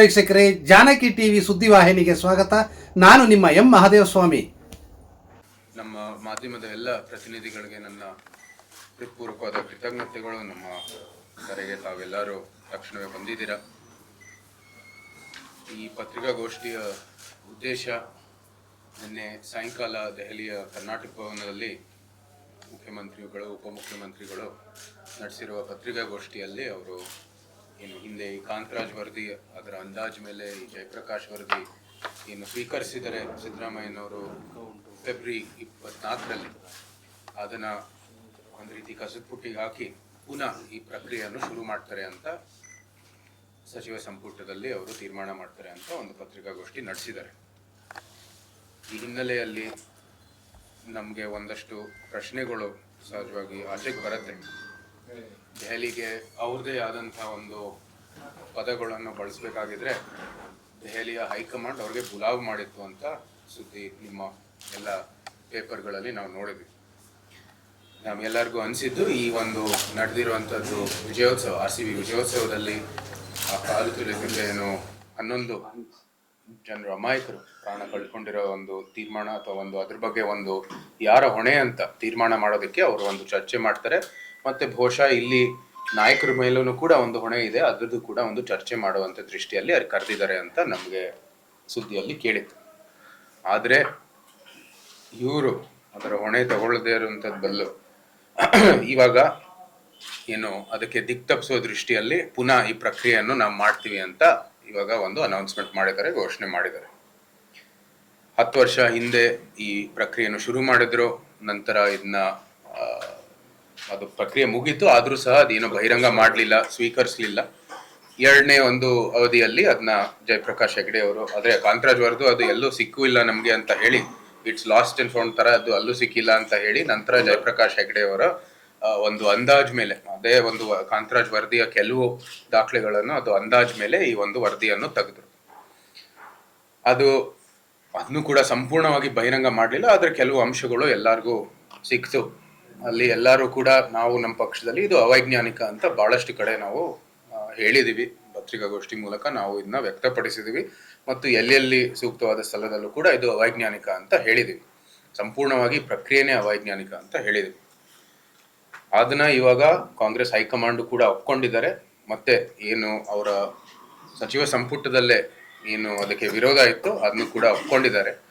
ವೀಕ್ಷಕರೇ, ಜಾನಕಿ ಟಿವಿ ಸುದ್ದಿವಾಹಿನಿಗೆ ಸ್ವಾಗತ. ನಾನು ನಿಮ್ಮ ಎಂ ಮಹಾದೇವ ಸ್ವಾಮಿ ನಮ್ಮ ಮಾಧ್ಯಮದ ಎಲ್ಲ ಪ್ರತಿನಿಧಿಗಳಿಗೆ ನನ್ನ ಹೃತ್ಪೂರ್ವಕವಾದ ಕೃತಜ್ಞತೆಗಳು. ನಮ್ಮ ಕರೆಗೆ ತಾವೆಲ್ಲರೂ ತಕ್ಷಣವೇ ಬಂದಿದ್ದೀರಾ. ಈ ಪತ್ರಿಕಾಗೋಷ್ಠಿಯ ಉದ್ದೇಶ ನಿನ್ನೆ ಸಾಯಂಕಾಲ ದೆಹಲಿಯ ಕರ್ನಾಟಕ ಭವನದಲ್ಲಿ ಮುಖ್ಯಮಂತ್ರಿಗಳು, ಉಪಮುಖ್ಯಮಂತ್ರಿಗಳು ನಡೆಸಿರುವ ಪತ್ರಿಕಾಗೋಷ್ಠಿಯಲ್ಲಿ ಅವರು ಏನು ಹಿಂದೆ ಈ ಕಾಂತರಾಜ್ ವರದಿ, ಅದರ ಅಂದಾಜ್ ಮೇಲೆ ಈ ಜಯಪ್ರಕಾಶ್ ವರದಿ ಏನು ಸ್ವೀಕರಿಸಿದರೆ ಸಿದ್ದರಾಮಯ್ಯನವರು ಫೆಬ್ರವರಿ ಇಪ್ಪತ್ನಾಲ್ಕರಲ್ಲಿ ಅದನ್ನು ಒಂದು ರೀತಿ ಕಸದ ಪುಟ್ಟಿಗೆ ಹಾಕಿ ಪುನಃ ಈ ಪ್ರಕ್ರಿಯೆಯನ್ನು ಶುರು ಮಾಡ್ತಾರೆ ಅಂತ ಸಚಿವ ಸಂಪುಟದಲ್ಲಿ ಅವರು ತೀರ್ಮಾನ ಮಾಡ್ತಾರೆ ಅಂತ ಒಂದು ಪತ್ರಿಕಾಗೋಷ್ಠಿ ನಡೆಸಿದ್ದಾರೆ. ಈ ಹಿನ್ನೆಲೆಯಲ್ಲಿ ನಮಗೆ ಒಂದಷ್ಟು ಪ್ರಶ್ನೆಗಳು ಸಹಜವಾಗಿ ಆಚೆಗೆ ಬರುತ್ತೆ. ದೆಹಲಿಗೆ ಅವ್ರದ್ದೇ ಆದಂಥ ಒಂದು ಪದಗಳನ್ನು ಬಳಸಬೇಕಾಗಿದ್ರೆ ದೆಹಲಿಯ ಹೈಕಮಾಂಡ್ ಅವ್ರಿಗೆ ಬುಲಾವ್ ಮಾಡಿತ್ತು ಅಂತ ಸುದ್ದಿ ನಿಮ್ಮ ಎಲ್ಲ ಪೇಪರ್ಗಳಲ್ಲಿ ನಾವು ನೋಡಿದ್ವಿ. ನಮ್ಗೆಲ್ಲರಿಗೂ ಅನಿಸಿದ್ದು ಈ ಒಂದು ನಡೆದಿರುವಂಥದ್ದು ವಿಜಯೋತ್ಸವ, ಆರ್ ಸಿ ಬಿ ವಿಜಯೋತ್ಸವದಲ್ಲಿ ಆ ಕಾಲು ತಿಳಿದಿಂದ ಏನು ಹನ್ನೊಂದು ಜನರು ಅಮಾಯಕರು ಪ್ರಾಣ ಕಳ್ಕೊಂಡಿರೋ ಒಂದು ತೀರ್ಮಾನ ಅಥವಾ ಒಂದು ಅದ್ರ ಬಗ್ಗೆ ಒಂದು ಯಾರ ಹೊಣೆ ಅಂತ ತೀರ್ಮಾನ ಮಾಡೋದಕ್ಕೆ ಅವರು ಒಂದು ಚರ್ಚೆ ಮಾಡ್ತಾರೆ. ಮತ್ತೆ ಬಹುಶಃ ಇಲ್ಲಿ ನಾಯಕರ ಮೇಲೂ ಕೂಡ ಒಂದು ಹೊಣೆ ಇದೆ. ಅದರದ್ದು ಕೂಡ ಒಂದು ಚರ್ಚೆ ಮಾಡುವಂತ ದೃಷ್ಟಿಯಲ್ಲಿ ಅವ್ರು ಕರೆದಿದ್ದಾರೆ ಅಂತ ನಮಗೆ ಸುದ್ದಿಯಲ್ಲಿ ಕೇಳಿತ್ತು. ಆದರೆ ಇವರು ಅದರ ಹೊಣೆ ತಗೊಳ್ಳದೇ ಇರುವಂಥದ್ದು ಬಲ್ಲು. ಇವಾಗ ಏನು ಅದಕ್ಕೆ ದಿಕ್ ತಪ್ಪಿಸುವ ದೃಷ್ಟಿಯಲ್ಲಿ ಪುನಃ ಈ ಪ್ರಕ್ರಿಯೆಯನ್ನು ನಾವು ಮಾಡ್ತೀವಿ ಅಂತ ಇವಾಗ ಒಂದು ಅನೌನ್ಸ್ಮೆಂಟ್ ಮಾಡಿದ್ದಾರೆ, ಘೋಷಣೆ ಮಾಡಿದ್ದಾರೆ. ಹತ್ತು ವರ್ಷ ಹಿಂದೆ ಈ ಪ್ರಕ್ರಿಯೆಯನ್ನು ಶುರು ಮಾಡಿದ್ರು, ನಂತರ ಇದನ್ನ ಅದು ಪ್ರಕ್ರಿಯೆ ಮುಗೀತು ಆದರೂ ಸಹ ಅದೇನು ಬಹಿರಂಗ ಮಾಡಲಿಲ್ಲ ಸ್ವೀಕರಿಸಲಿಲ್ಲ. ಎರಡನೇ ಒಂದು ಅವಧಿಯಲ್ಲಿ ಅದನ್ನ ಜಯಪ್ರಕಾಶ್ ಹೆಗಡೆ ಅವರು ಆದ್ರೆ ಕಾಂತರಾಜ್ ವರದು ಅದು ಎಲ್ಲೂ ಸಿಕ್ಕೂ ಇಲ್ಲ ನಮ್ಗೆ ಅಂತ ಹೇಳಿ ಇಟ್ಸ್ ಲಾಸ್ಟ್ ಅಂಡ್ ಫೌಂಡ್ ತರ ಅದು ಅಲ್ಲೂ ಸಿಕ್ಕಿಲ್ಲ ಅಂತ ಹೇಳಿ ನಂತರ ಜಯಪ್ರಕಾಶ್ ಹೆಗಡೆ ಅವರ ಒಂದು ಅಂದಾಜ್ ಮೇಲೆ ಅದೇ ಒಂದು ಕಾಂತರಾಜ್ ವರದಿಯ ಕೆಲವು ದಾಖಲೆಗಳನ್ನು ಅದು ಅಂದಾಜ್ ಮೇಲೆ ಈ ಒಂದು ವರದಿಯನ್ನು ತೆಗೆದ್ರು. ಅದು ಅದನ್ನು ಕೂಡ ಸಂಪೂರ್ಣವಾಗಿ ಬಹಿರಂಗ ಮಾಡಲಿಲ್ಲ ಆದರೆ ಕೆಲವು ಅಂಶಗಳು ಎಲ್ಲರಿಗೂ ಸಿಕ್ತು. ಅಲ್ಲಿ ಎಲ್ಲರೂ ಕೂಡ ನಾವು ನಮ್ಮ ಪಕ್ಷದಲ್ಲಿ ಇದು ಅವೈಜ್ಞಾನಿಕ ಅಂತ ಬಹಳಷ್ಟು ಕಡೆ ನಾವು ಹೇಳಿದೀವಿ. ಪತ್ರಿಕಾಗೋಷ್ಠಿ ಮೂಲಕ ನಾವು ಇದನ್ನ ವ್ಯಕ್ತಪಡಿಸಿದೀವಿ. ಮತ್ತು ಎಲ್ಲೆಲ್ಲಿ ಸೂಕ್ತವಾದ ಸ್ಥಳದಲ್ಲೂ ಕೂಡ ಇದು ಅವೈಜ್ಞಾನಿಕ ಅಂತ ಹೇಳಿದೀವಿ. ಸಂಪೂರ್ಣವಾಗಿ ಪ್ರಕ್ರಿಯೆನೇ ಅವೈಜ್ಞಾನಿಕ ಅಂತ ಹೇಳಿದೀವಿ. ಅದನ್ನ ಇವಾಗ ಕಾಂಗ್ರೆಸ್ ಹೈಕಮಾಂಡ್ ಕೂಡ ಒಪ್ಕೊಂಡಿದ್ದಾರೆ. ಮತ್ತೆ ಏನು ಅವರ ಸಚಿವ ಸಂಪುಟದಲ್ಲೇ ಏನು ಅದಕ್ಕೆ ವಿರೋಧ ಇತ್ತು, ಅದನ್ನು ಕೂಡ ಒಪ್ಕೊಂಡಿದ್ದಾರೆ.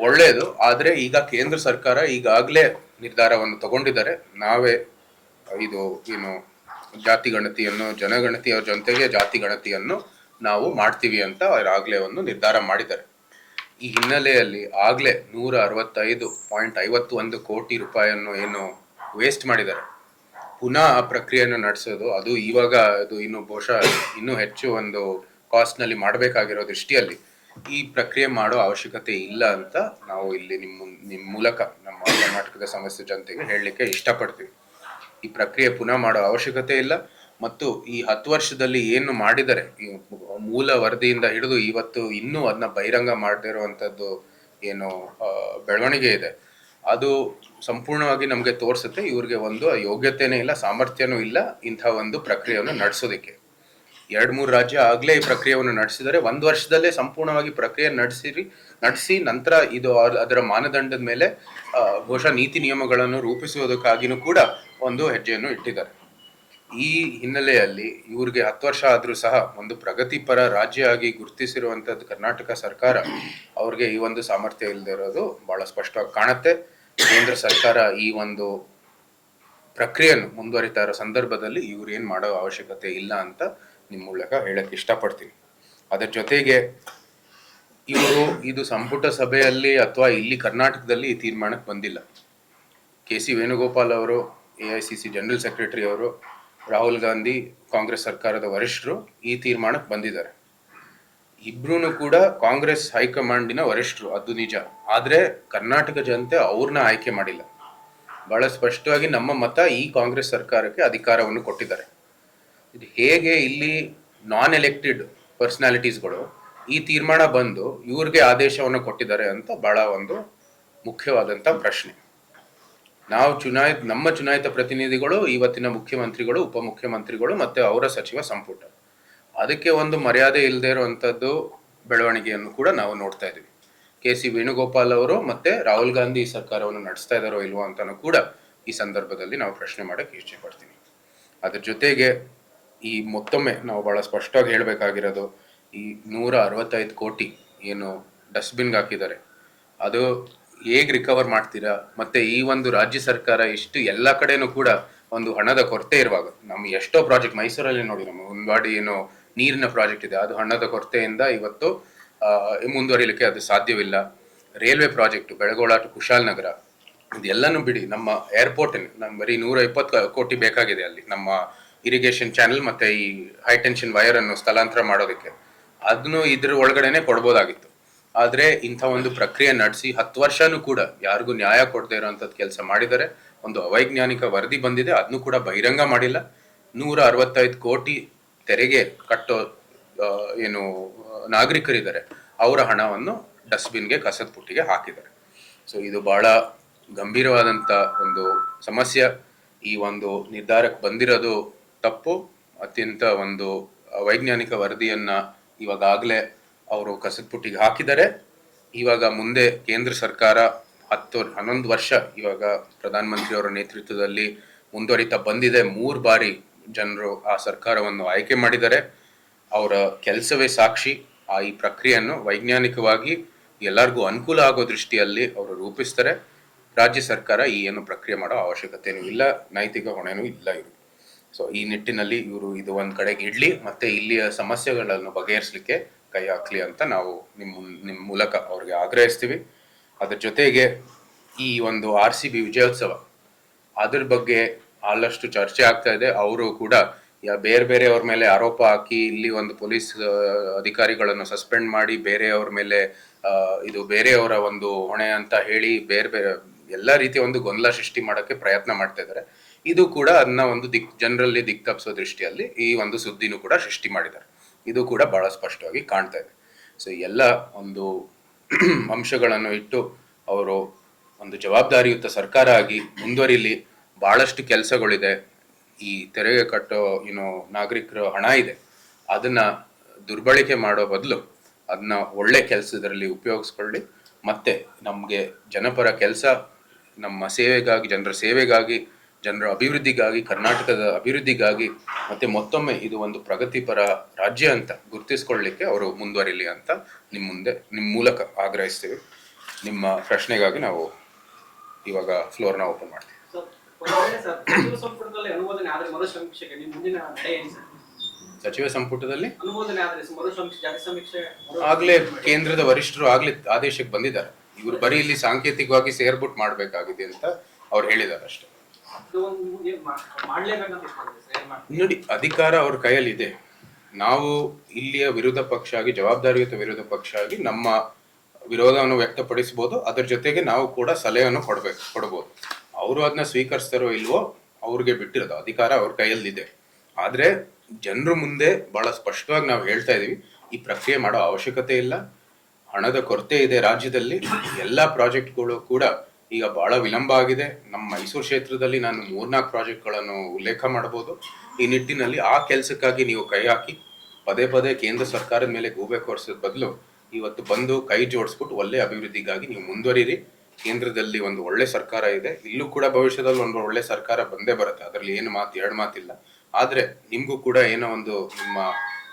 ಒಳ್ಳೆಯದು ಆದರೆ ಈಗ ಕೇಂದ್ರ ಸರ್ಕಾರ ಈಗಾಗಲೇ ನಿರ್ಧಾರವನ್ನು ತಗೊಂಡಿದ್ದಾರೆ. ನಾವೇ ಇದು, ಏನು, ಜಾತಿ ಗಣತಿಯನ್ನು, ಜನಗಣತಿಯ ಜೊತೆಗೆ ಜಾತಿ ಗಣತಿಯನ್ನು ನಾವು ಮಾಡ್ತೀವಿ ಅಂತ ಆಗಲೇ ಒಂದು ನಿರ್ಧಾರ ಮಾಡಿದ್ದಾರೆ. ಈ ಹಿನ್ನೆಲೆಯಲ್ಲಿ ಆಗಲೇ ನೂರ ಅರವತ್ತೈದು ಪಾಯಿಂಟ್ ಐವತ್ತು ಒಂದು ಕೋಟಿ ರೂಪಾಯಿಯನ್ನು ಏನು ವೇಸ್ಟ್ ಮಾಡಿದ್ದಾರೆ. ಪುನಃ ಆ ಪ್ರಕ್ರಿಯೆಯನ್ನು ನಡೆಸೋದು, ಅದು ಇವಾಗ ಅದು ಇನ್ನು ಬಹುಶಃ ಇನ್ನೂ ಹೆಚ್ಚು ಒಂದು ಕಾಸ್ಟ್ನಲ್ಲಿ ಮಾಡಬೇಕಾಗಿರೋ ದೃಷ್ಟಿಯಲ್ಲಿ ಈ ಪ್ರಕ್ರಿಯೆ ಮಾಡೋ ಅವಶ್ಯಕತೆ ಇಲ್ಲ ಅಂತ ನಾವು ಇಲ್ಲಿ ನಿಮ್ಮ ನಿಮ್ಮ ಮೂಲಕ ನಮ್ಮ ಕರ್ನಾಟಕದ ಸಮಸ್ಯೆ ಜನತೆಗೆ ಹೇಳಲಿಕ್ಕೆ ಇಷ್ಟಪಡ್ತೀವಿ. ಈ ಪ್ರಕ್ರಿಯೆ ಪುನಃ ಮಾಡೋ ಅವಶ್ಯಕತೆ ಇಲ್ಲ. ಮತ್ತು ಈ ಹತ್ತು ವರ್ಷದಲ್ಲಿ ಏನು ಮಾಡಿದರೆ, ಈ ಮೂಲ ವರದಿಯಿಂದ ಹಿಡಿದು ಇವತ್ತು ಇನ್ನೂ ಅದನ್ನ ಬಹಿರಂಗ ಮಾಡದೇ ಇರುವಂತದ್ದು ಏನು ಬೆಳವಣಿಗೆ ಇದೆ. ಅದು ಸಂಪೂರ್ಣವಾಗಿ ನಮಗೆ ತೋರಿಸುತ್ತೆ. ಇವ್ರಿಗೆ ಒಂದು ಯೋಗ್ಯತೆಯೇ ಇಲ್ಲ, ಸಾಮರ್ಥ್ಯನೂ ಇಲ್ಲ ಇಂಥ ಒಂದು ಪ್ರಕ್ರಿಯೆಯನ್ನು ನಡೆಸೋದಕ್ಕೆ. ಎರಡ್ ಮೂರು ರಾಜ್ಯ ಆಗ್ಲೇ ಈ ಪ್ರಕ್ರಿಯೆಯನ್ನು ನಡೆಸಿದರೆ ಒಂದು ವರ್ಷದಲ್ಲೇ ಸಂಪೂರ್ಣವಾಗಿ ಪ್ರಕ್ರಿಯೆ ನಡೆಸಿರಿ, ನಡೆಸಿ ನಂತರ ಇದು ಅದ್- ಅದರ ಮಾನದಂಡದ ಮೇಲೆ ಬಹುಶಃ ನೀತಿ ನಿಯಮಗಳನ್ನು ರೂಪಿಸುವುದಕ್ಕಾಗಿನೂ ಕೂಡ ಒಂದು ಹೆಜ್ಜೆಯನ್ನು ಇಟ್ಟಿದ್ದಾರೆ. ಈ ಹಿನ್ನೆಲೆಯಲ್ಲಿ ಇವ್ರಿಗೆ ಹತ್ತು ವರ್ಷ ಆದರೂ ಸಹ ಒಂದು ಪ್ರಗತಿಪರ ರಾಜ್ಯ ಆಗಿ ಗುರುತಿಸಿರುವಂಥದ್ದು ಕರ್ನಾಟಕ ಸರ್ಕಾರ ಅವ್ರಿಗೆ ಈ ಒಂದು ಸಾಮರ್ಥ್ಯ ಇಲ್ಲದೆ ಇರೋದು ಬಹಳ ಸ್ಪಷ್ಟವಾಗಿ ಕಾಣುತ್ತೆ. ಕೇಂದ್ರ ಸರ್ಕಾರ ಈ ಒಂದು ಪ್ರಕ್ರಿಯೆಯನ್ನು ಮುಂದುವರಿತಾ ಇರೋ ಸಂದರ್ಭದಲ್ಲಿ ಇವ್ರು ಏನು ಮಾಡೋ ಅವಶ್ಯಕತೆ ಇಲ್ಲ ಅಂತ ನಿಮ್ಮ ಮೂಲಕ ಹೇಳಕ್ ಇಷ್ಟಪಡ್ತೀನಿ. ಅದರ ಜೊತೆಗೆ ಇವರು ಇದು ಸಂಪುಟ ಸಭೆಯಲ್ಲಿ ಅಥವಾ ಇಲ್ಲಿ ಕರ್ನಾಟಕದಲ್ಲಿ ಈ ತೀರ್ಮಾನಕ್ಕೆ ಬಂದಿಲ್ಲ. ಕೆ ಸಿ ವೇಣುಗೋಪಾಲ್ ಅವರು, A I C C general secretary ಅವರು, ರಾಹುಲ್ ಗಾಂಧಿ, ಕಾಂಗ್ರೆಸ್ ಸರ್ಕಾರದ ವರಿಷ್ಠರು ಈ ತೀರ್ಮಾನಕ್ಕೆ ಬಂದಿದ್ದಾರೆ. ಇಬ್ರು ಕೂಡ ಕಾಂಗ್ರೆಸ್ ಹೈಕಮಾಂಡಿನ ವರಿಷ್ಠರು, ಅದು ನಿಜ. ಆದರೆ ಕರ್ನಾಟಕ ಜನತೆ ಅವ್ರನ್ನ ಆಯ್ಕೆ ಮಾಡಿಲ್ಲ. ಬಹಳ ಸ್ಪಷ್ಟವಾಗಿ ನಮ್ಮ ಮತ ಈ ಕಾಂಗ್ರೆಸ್ ಸರ್ಕಾರಕ್ಕೆ ಅಧಿಕಾರವನ್ನು ಕೊಟ್ಟಿದ್ದಾರೆ. ಇದು ಹೇಗೆ ಇಲ್ಲಿ ನಾನ್ ಎಲೆಕ್ಟೆಡ್ ಪರ್ಸನಾಲಿಟೀಸ್ಗಳು ಈ ತೀರ್ಮಾನ ಬಂದು ಇವ್ರಿಗೆ ಆದೇಶವನ್ನು ಕೊಟ್ಟಿದ್ದಾರೆ ಅಂತ ಬಹಳ ಒಂದು ಮುಖ್ಯವಾದಂತ ಪ್ರಶ್ನೆ. ನಾವು ಚುನಾಯಿತ, ನಮ್ಮ ಚುನಾಯಿತ ಪ್ರತಿನಿಧಿಗಳು, ಇವತ್ತಿನ ಮುಖ್ಯಮಂತ್ರಿಗಳು, ಉಪಮುಖ್ಯಮಂತ್ರಿಗಳು ಮತ್ತೆ ಅವರ ಸಚಿವ ಸಂಪುಟ. ಅದಕ್ಕೆ ಒಂದು ಮರ್ಯಾದೆ ಇಲ್ಲದೆ ಇರುವಂಥದ್ದು ಬೆಳವಣಿಗೆಯನ್ನು ಕೂಡ ನಾವು ನೋಡ್ತಾ ಇದ್ದೀವಿ. ಕೆ ಸಿ ವೇಣುಗೋಪಾಲ್ ಅವರು ಮತ್ತೆ ರಾಹುಲ್ ಗಾಂಧಿ ಈ ಸರ್ಕಾರವನ್ನು ನಡೆಸ್ತಾ ಇದ್ದಾರೋ ಇಲ್ವೋ ಅಂತಾನು ಕೂಡ ಈ ಸಂದರ್ಭದಲ್ಲಿ ನಾವು ಪ್ರಶ್ನೆ ಮಾಡಕ್ಕೆ ಇಷ್ಟಪಡ್ತೀನಿ ಪಡ್ತೀನಿ ಅದ್ರ ಜೊತೆಗೆ ಈ ಮತ್ತೊಮ್ಮೆ ನಾವು ಬಹಳ ಸ್ಪಷ್ಟವಾಗಿ ಹೇಳಬೇಕಾಗಿರೋದು, ಈ ನೂರ ಅರವತ್ತೈದು ಕೋಟಿ ಏನು ಡಸ್ಟ್ಬಿನ್ಗೆ ಹಾಕಿದ್ದಾರೆ. ಅದು ಹೇಗೆ ರಿಕವರ್ ಮಾಡ್ತೀರಾ? ಮತ್ತೆ ಈ ಒಂದು ರಾಜ್ಯ ಸರ್ಕಾರ ಇಷ್ಟು ಎಲ್ಲ ಕಡೆನೂ ಕೂಡ ಒಂದು ಹಣದ ಕೊರತೆ ಇರುವಾಗ ನಮ್ಮ ಎಷ್ಟೋ ಪ್ರಾಜೆಕ್ಟ್ ಮೈಸೂರಲ್ಲಿ ನೋಡಿ, ನಮ್ಮ ಒಂದ್ವಾಡಿ ಏನು ನೀರಿನ ಪ್ರಾಜೆಕ್ಟ್ ಇದೆ, ಅದು ಹಣದ ಕೊರತೆಯಿಂದ ಇವತ್ತು ಮುಂದುವರಿಲಿಕ್ಕೆ ಅದು ಸಾಧ್ಯವಿಲ್ಲ. Railway project Belagola to Kushalnagar, ಇದೆಲ್ಲನೂ ಬಿಡಿ, ನಮ್ಮ ಏರ್ಪೋರ್ಟ್ ನಮ್ಮ ಬರೀ ನೂರ ಇಪ್ಪತ್ತು ಕೋಟಿ ಬೇಕಾಗಿದೆ ಅಲ್ಲಿ, ನಮ್ಮ ಇರಿಗೇಷನ್ ಚಾನೆಲ್ ಮತ್ತೆ ಈ ಹೈ ಟೆನ್ಷನ್ ವೈರ್ ಅನ್ನು ಸ್ಥಳಾಂತರ ಮಾಡೋದಕ್ಕೆ. ಅದನ್ನು ಇದ್ರ ಒಳಗಡೆನೆ ಕೊಡ್ಬೋದಾಗಿತ್ತು. ಆದ್ರೆ ಇಂಥ ಒಂದು ಪ್ರಕ್ರಿಯೆ ನಡೆಸಿ ಹತ್ತು ವರ್ಷನೂ ಕೂಡ ಯಾರಿಗೂ ನ್ಯಾಯ ಕೊಡದೇ ಇರೋಂಥದ್ದು ಕೆಲಸ ಮಾಡಿದರೆ, ಒಂದು ಅವೈಜ್ಞಾನಿಕ ವರದಿ ಬಂದಿದೆ ಅದನ್ನು ಕೂಡ ಬಹಿರಂಗ ಮಾಡಿಲ್ಲ. ನೂರ ಅರವತ್ತೈದು ಕೋಟಿ ತೆರಿಗೆ ಕಟ್ಟೋ ಏನು, ನಾಗರಿಕರಿದ್ದಾರೆ. ಅವರ ಹಣವನ್ನು ಡಸ್ಟ್ಬಿನ್ಗೆ ಕಸದ ಪುಟ್ಟಿಗೆ ಹಾಕಿದ್ದಾರೆ. ಸೊ, ಇದು ಬಹಳ ಗಂಭೀರವಾದಂಥ ಒಂದು ಸಮಸ್ಯೆ. ಈ ಒಂದು ನಿರ್ಧಾರಕ್ಕೆ ಬಂದಿರೋದು ತಪ್ಪು, ಅತ್ಯಂತ ಒಂದು ವೈಜ್ಞಾನಿಕ ವರದಿಯನ್ನ ಇವಾಗಾಗಲೇ ಅವರು ಕಸದ ಹಾಕಿದರೆ ಹಾಕಿದ್ದಾರೆ. ಇವಾಗ ಮುಂದೆ ಕೇಂದ್ರ ಸರ್ಕಾರ ಹತ್ತು, ಹನ್ನೊಂದು ವರ್ಷ ಇವಾಗ ಪ್ರಧಾನಮಂತ್ರಿ ಅವರ ನೇತೃತ್ವದಲ್ಲಿ ಮುಂದುವರಿತಾ ಬಂದಿದೆ. ಮೂರು ಬಾರಿ ಜನರು ಆ ಸರ್ಕಾರವನ್ನು ಆಯ್ಕೆ ಮಾಡಿದ್ದಾರೆ. ಅವರ ಕೆಲಸವೇ ಸಾಕ್ಷಿ. ಆ ಈ ಪ್ರಕ್ರಿಯೆಯನ್ನು ವೈಜ್ಞಾನಿಕವಾಗಿ ಎಲ್ಲರಿಗೂ ಅನುಕೂಲ ಆಗೋ ದೃಷ್ಟಿಯಲ್ಲಿ ಅವರು ರೂಪಿಸ್ತಾರೆ. ರಾಜ್ಯ ಸರ್ಕಾರ ಈ ಏನು ಪ್ರಕ್ರಿಯೆ ಮಾಡೋ ಅವಶ್ಯಕತೆಯೂ ಇಲ್ಲ. ನೈತಿಕ ಹೊಣೆನೂ ಇಲ್ಲ ಇವರು ಸೊ ಈ ನಿಟ್ಟಿನಲ್ಲಿ ಇವರು ಇದು ಒಂದ್ ಕಡೆಗೆ ಇಡ್ಲಿ ಮತ್ತೆ ಇಲ್ಲಿಯ ಸಮಸ್ಯೆಗಳನ್ನು ಬಗೆಹರಿಸಲಿಕ್ಕೆ ಕೈ ಹಾಕ್ಲಿ ಅಂತ ನಾವು ನಿಮ್ಮ ನಿಮ್ಮ ಮೂಲಕ ಅವ್ರಿಗೆ ಆಗ್ರಹಿಸ್ತೀವಿ. ಅದ್ರ ಜೊತೆಗೆ ಈ ಒಂದು ಆರ್ ಸಿ ಬಿ ವಿಜಯೋತ್ಸವ ಅದ್ರ ಬಗ್ಗೆ ಆಳಷ್ಟು ಚರ್ಚೆ ಆಗ್ತಾ ಇದೆ. ಅವರು ಕೂಡ ಬೇರೆ ಬೇರೆಯವ್ರ ಮೇಲೆ ಆರೋಪ ಹಾಕಿ ಇಲ್ಲಿ ಒಂದು ಪೊಲೀಸ್ ಅಧಿಕಾರಿಗಳನ್ನು ಸಸ್ಪೆಂಡ್ ಮಾಡಿ ಬೇರೆಯವ್ರ ಮೇಲೆ ಇದು ಬೇರೆಯವರ ಒಂದು ಹೊಣೆ ಅಂತ ಹೇಳಿ ಬೇರೆ ಬೇರೆ ಎಲ್ಲ ರೀತಿಯ ಒಂದು ಗೊಂದಲ ಸೃಷ್ಟಿ ಮಾಡೋಕ್ಕೆ ಪ್ರಯತ್ನ ಮಾಡ್ತಾ ಇದ್ದಾರೆ. ಇದು ಕೂಡ ಅದನ್ನ ಒಂದು ದಿಕ್, ಜನರಲ್ಲಿ ದಿಕ್ಕಪ್ಸೋ ದೃಷ್ಟಿಯಲ್ಲಿ ಈ ಒಂದು ಸುದ್ದಿನೂ ಕೂಡ ಸೃಷ್ಟಿ ಮಾಡಿದ್ದಾರೆ. ಇದು ಕೂಡ ಬಹಳ ಸ್ಪಷ್ಟವಾಗಿ ಕಾಣ್ತಾ ಇದೆ. ಸೊ ಎಲ್ಲ ಒಂದು ಅಂಶಗಳನ್ನು ಇಟ್ಟು ಅವರು ಒಂದು ಜವಾಬ್ದಾರಿಯುತ ಸರ್ಕಾರ ಆಗಿ ಮುಂದುವರಿಲಿ, ಬಹಳಷ್ಟು ಕೆಲಸಗಳಿದೆ, ಈ ತೆರಿಗೆ ಕಟ್ಟೋ ಏನೋ ನಾಗರಿಕರ ಹಣ ಇದೆ, ಅದನ್ನ ದುರ್ಬಳಕೆ ಮಾಡೋ ಬದಲು ಅದನ್ನ ಒಳ್ಳೆ ಕೆಲಸದಲ್ಲಿ ಉಪಯೋಗಿಸ್ಕೊಳ್ಳಿ, ಮತ್ತೆ ನಮಗೆ ಜನಪರ ಕೆಲಸ, ನಮ್ಮ ಸೇವೆಗಾಗಿ, ಜನರ ಸೇವೆಗಾಗಿ ಜನರ ಅಭಿವೃದ್ಧಿಗಾಗಿ ಕರ್ನಾಟಕದ ಅಭಿವೃದ್ಧಿಗಾಗಿ ಮತ್ತೆ ಮತ್ತೊಮ್ಮೆ ಇದು ಒಂದು ಪ್ರಗತಿಪರ ರಾಜ್ಯ ಅಂತ ಗುರುತಿಸ್ಕೊಳ್ಳಿಕ್ಕೆ ಅವರು ಮುಂದುವರಿಲಿ ಅಂತ ನಿಮ್ಮ ಮುಂದೆ ನಿಮ್ಮ ಮೂಲಕ ಆಗ್ರಹಿಸ್ತೀವಿ. ನಿಮ್ಮ ಪ್ರಶ್ನೆಗಾಗಿ ನಾವು ಇವಾಗ ಫ್ಲೋರ್ನ ಓಪನ್ ಮಾಡ್ತೀವಿ. ಸಚಿವ ಸಂಪುಟದಲ್ಲಿ ಆಗ್ಲೇ ಕೇಂದ್ರದ ವರಿಷ್ಠರು ಆಗ್ಲೇ ಆದೇಶಕ್ಕೆ ಬಂದಿದ್ದಾರೆ. ಇವರು ಬರೀ ಇಲ್ಲಿ ಸಾಂಕೇತಿಕವಾಗಿ ಸೇರ್ಬಿಟ್ಟು ಮಾಡ್ಬೇಕಾಗಿದೆ ಅಂತ ಅವ್ರು ಹೇಳಿದ್ದಾರೆ ಅಷ್ಟೇ. ನೋಡಿ, ಅಧಿಕಾರ ಅವ್ರ ಕೈಯಲ್ಲಿದೆ. ನಾವು ಇಲ್ಲಿಯ ವಿರೋಧ ಪಕ್ಷ ಆಗಿ, ಜವಾಬ್ದಾರಿಯುತ ವಿರೋಧ ಪಕ್ಷ ಆಗಿ ನಮ್ಮ ವಿರೋಧವನ್ನು ವ್ಯಕ್ತಪಡಿಸಬಹುದು. ಅದರ ಜೊತೆಗೆ ನಾವು ಕೂಡ ಸಲಹೆಯನ್ನು ಕೊಡ್ಬೇಕು ಕೊಡಬಹುದು ಅವರು ಅದನ್ನ ಸ್ವೀಕರಿಸ್ತಾರೋ ಇಲ್ವೋ, ಅವ್ರಿಗೆ ಬಿಟ್ಟಿರೋದು. ಅಧಿಕಾರ ಅವ್ರ ಕೈಯಲ್ಲಿದೆ. ಆದ್ರೆ ಜನರ ಮುಂದೆ ಬಹಳ ಸ್ಪಷ್ಟವಾಗಿ ನಾವು ಹೇಳ್ತಾ ಇದೀವಿ, ಈ ಪ್ರಕ್ರಿಯೆ ಮಾಡೋ ಅವಶ್ಯಕತೆ ಇಲ್ಲ. ಹಣದ ಕೊರತೆ ಇದೆ ರಾಜ್ಯದಲ್ಲಿ. ಎಲ್ಲ ಪ್ರಾಜೆಕ್ಟ್ಗಳು ಕೂಡ ಈಗ ಬಹಳ ವಿಳಂಬ ಆಗಿದೆ. ನಮ್ಮ ಮೈಸೂರು ಕ್ಷೇತ್ರದಲ್ಲಿ ನಾನು ಮೂರ್ನಾಲ್ಕು ಪ್ರಾಜೆಕ್ಟ್ಗಳನ್ನು ಉಲ್ಲೇಖ ಮಾಡಬಹುದು. ಈ ನಿಟ್ಟಿನಲ್ಲಿ ಆ ಕೆಲಸಕ್ಕಾಗಿ ನೀವು ಕೈ ಹಾಕಿ, ಪದೇ ಪದೇ ಕೇಂದ್ರ ಸರ್ಕಾರದ ಮೇಲೆ ಗೂಬೆ ಕೊರಿಸೋದ್ ಬದಲು ಇವತ್ತು ಬಂದು ಕೈ ಜೋಡಿಸ್ಬಿಟ್ಟು ಒಳ್ಳೆ ಅಭಿವೃದ್ಧಿಗಾಗಿ ನೀವು ಮುಂದುವರಿರಿ. ಕೇಂದ್ರದಲ್ಲಿ ಒಂದು ಒಳ್ಳೆ ಸರ್ಕಾರ ಇದೆ. ಇಲ್ಲೂ ಕೂಡ ಭವಿಷ್ಯದಲ್ಲಿ ಒಂದು ಒಳ್ಳೆ ಸರ್ಕಾರ ಬಂದೇ ಬರುತ್ತೆ. ಅದರಲ್ಲಿ ಏನು ಮಾತು, ಎರಡು ಮಾತಿಲ್ಲ. ಆದ್ರೆ ನಿಮಗೂ ಕೂಡ ಏನೋ ಒಂದು ನಿಮ್ಮ